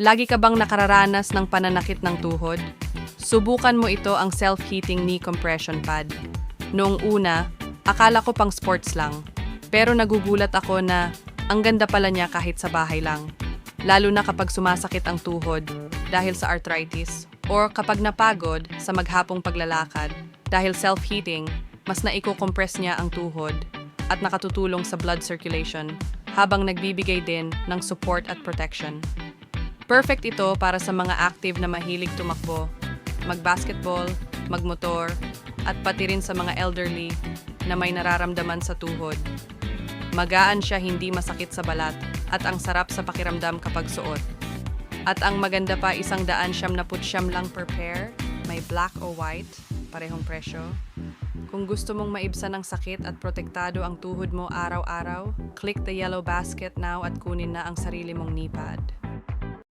Lagi ka bang nakararanas ng pananakit ng tuhod? Subukan mo ito ang self-heating knee compression pad. Noong una, akala ko pang sports lang. Pero nagugulat ako na ang ganda pala niya kahit sa bahay lang. Lalo na kapag sumasakit ang tuhod dahil sa arthritis or kapag napagod sa maghapong paglalakad dahil self-heating, mas naiko-compress niya ang tuhod at nakatutulong sa blood circulation habang nagbibigay din ng support at protection. Perfect ito para sa mga active na mahilig tumakbo, mag-basketball, magmotor, at pati rin sa mga elderly na may nararamdaman sa tuhod. Magaan siya hindi masakit sa balat at ang sarap sa pakiramdam kapag suot. At ang maganda pa isang daan siyam na putsyam lang per pair, may black o white, parehong presyo. Kung gusto mong maibsan ng sakit at protektado ang tuhod mo araw-araw, click the yellow basket now at kunin na ang sarili mong knee pad.